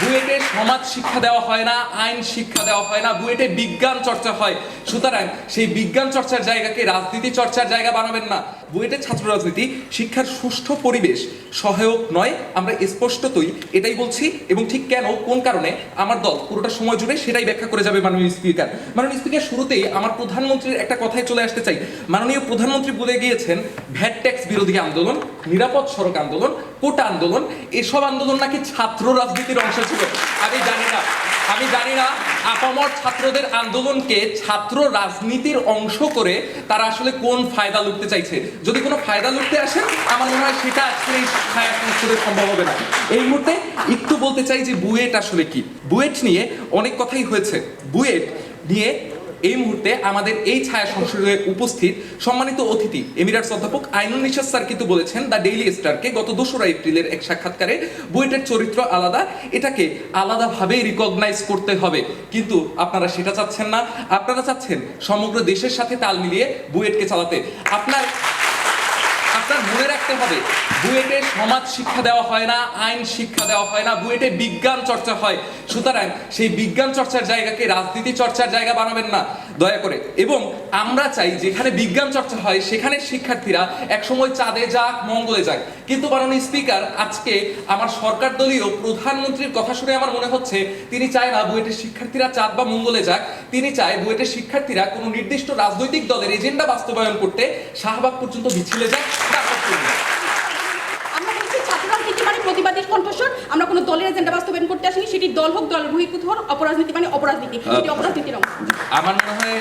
বুয়েটে সমাজ শিক্ষা দেওয়া হয় না, আইন শিক্ষা দেওয়া হয় না, বুয়েটে বিজ্ঞান চর্চা হয়। সুতরাং সেই বিজ্ঞান চর্চার জায়গাকে রাজনীতি চর্চার জায়গা বানাবেন না। বুয়েটের ছাত্র রাজনীতি শিক্ষার সুষ্ঠু পরিবেশ সহায়ক নয়, আমরা স্পষ্টতই এটাই বলছি। এবং ঠিক কেন, কোন কারণে, আমার দল পুরোটা সময় জুড়ে সেটাই ব্যাখ্যা করে যাবে মাননীয় স্পিকার। মাননীয় স্পিকার, শুরুতেই আমার প্রধানমন্ত্রীর একটা কথায় চলে আসতে চাই। মাননীয় প্রধানমন্ত্রী বলে গিয়েছেন, ভ্যাট ট্যাক্স বিরোধী আন্দোলন, নিরাপদ সড়ক আন্দোলন কোটা আন্দোলন এসব আন্দোলন নাকি ছাত্র রাজনীতির অংশ ছিল। আমি জানি না। আমি জানি না আপামর ছাত্রদের আন্দোলনকে ছাত্র রাজনীতির অংশ করে তারা আসলে কোন ফায়দা লুটতে চাইছে। যদি কোনো ফায়দা লুটতে আসে, আমার মনে হয় সেটা আজকে এই ছায়া সম্ভব হবে না। এই মুহূর্তে একটু বলতে চাই যে বুয়েট আসলে কি? বুয়েট নিয়ে অনেক কথাই হয়েছে। বুয়েট নিয়ে এই মুহূর্তে আমাদের এই ছায়া সংসদে উপস্থিত সম্মানিত অতিথি, এমিরাটস অধ্যাপক আইনুল নিশাদ স্যার কিন্তু বলেছেন, দ্য ডেইলি স্টারকে গত দোসরা এপ্রিলের এক সাক্ষাৎকারে বইটার চরিত্র আলাদা, এটাকে আলাদাভাবেই রিকগনাইজ করতে হবে। কিন্তু আপনারা সেটা চাচ্ছেন না। আপনারা চাচ্ছেন সমগ্র দেশের সাথে তাল মিলিয়ে বুয়েটকে চালাতে। আপনার আপনার মনে রাখতে হবে, বুয়েটে সমাজ শিক্ষা দেওয়া হয় না, আইন শিক্ষা দেওয়া হয় না, বুয়েটে বিজ্ঞান চর্চা হয়। সুতরাং সেই বিজ্ঞান চর্চার জায়গাকে রাজনীতি চর্চার জায়গা বানাবেন না, দয়া করে। এবং আমরা চাই যেখানে বিজ্ঞান চর্চা হয়, সেখানে শিক্ষার্থীরা একসময় চাঁদে যাক, মঙ্গলে যাক। কিন্তু মাননীয় স্পিকার, আজকে আমার সরকার দলীয় প্রধানমন্ত্রীর কথা শুনে আমার মনে হচ্ছে, তিনি চায় না বুয়েটের শিক্ষার্থীরা চাঁদ বা মঙ্গলে যাক, তিনি চায় বুয়েটের শিক্ষার্থীরা কোনো নির্দিষ্ট রাজনৈতিক দলের এজেন্ডা বাস্তবায়ন করতে শাহবাগ পর্যন্ত মিছিলে যাক। আমরা বলছি মানে প্রতিবাদী কণ্ঠস্বর। আমরা কোনো দলের এজেন্ডা বাস্তবায়ন করতে আসিনি। সেটি দল হোক দল বহির্ভূত হোক অপরাজনীতি মানে অপরাজনীতি। এটি অপরাজনীতির অংশ। আমার মনে হয়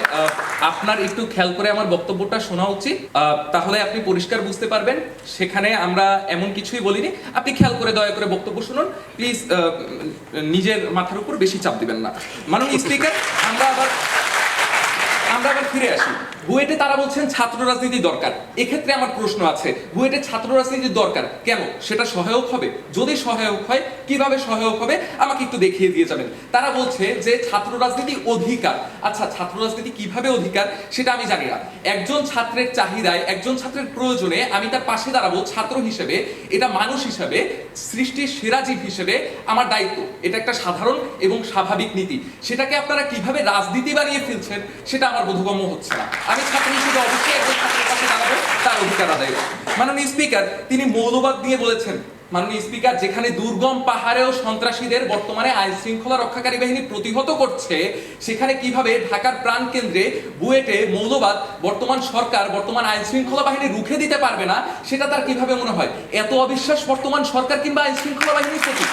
আপনার একটু খেয়াল করে আমার বক্তব্যটা শোনা উচিত। তাহলে আপনি পরিষ্কার বুঝতে পারবেন। সেখানে আমরা এমন কিছুই বলিনি। আপনি খেয়াল করে দয়া করে বক্তব্য শুনুন। প্লিজ নিজের মাথার উপর বেশি চাপ দিবেন না। মাননীয় স্পিকার আমরা আবার আমরা আবার ফিরে আসি। বুয়েটে তারা বলছেন ছাত্র রাজনীতি দরকার। এক্ষেত্রে আমার প্রশ্ন আছে, বুয়েটে ছাত্র রাজনীতি দরকার কেন? সেটা সহায়ক হবে? যদি সহায়ক হয়, কীভাবে সহায়ক হবে? আমাকে একটু দেখিয়ে দিয়ে যাবেন। তারা বলছে যে ছাত্র রাজনীতি অধিকার। আচ্ছা ছাত্র রাজনীতি কীভাবে অধিকার? সেটা আমি জানি না। একজন ছাত্রের চাহিদায়, একজন ছাত্রের প্রয়োজনে আমি তার পাশে দাঁড়াবো ছাত্র হিসেবে। এটা মানুষ হিসেবে, সৃষ্টির সেরা জীব হিসেবে আমার দায়িত্ব। এটা একটা সাধারণ এবং স্বাভাবিক নীতি। সেটাকে আপনারা কীভাবে রাজনীতি বানিয়ে ফেলছেন, সেটা আমার বোধগম্য হচ্ছে না। আমি ছাত্র হিসেবে অবশ্যই একজন ছাত্রের পাশে দাঁড়াবো, তার অধিকার আদায়। মাননীয় স্পিকার, তিনি মৌলবাদ নিয়ে বলেছেন, মাননীয় স্পিকার, যেখানে দুর্গম পাহাড়েও সন্ত্রাসীদের বর্তমানে আইন শৃঙ্খলা রক্ষাকারী বাহিনী প্রতিহত করছে, সেখানে কীভাবে ঢাকার প্রাণ কেন্দ্রে বুয়েটে মৌলবাদ বর্তমান সরকার, বর্তমান আইন শৃঙ্খলা বাহিনী রুখে দিতে পারবে না, সেটা তার কীভাবে মনে হয়? এত অবিশ্বাস বর্তমান সরকার কিংবা আইন শৃঙ্খলা বাহিনীর প্রতি?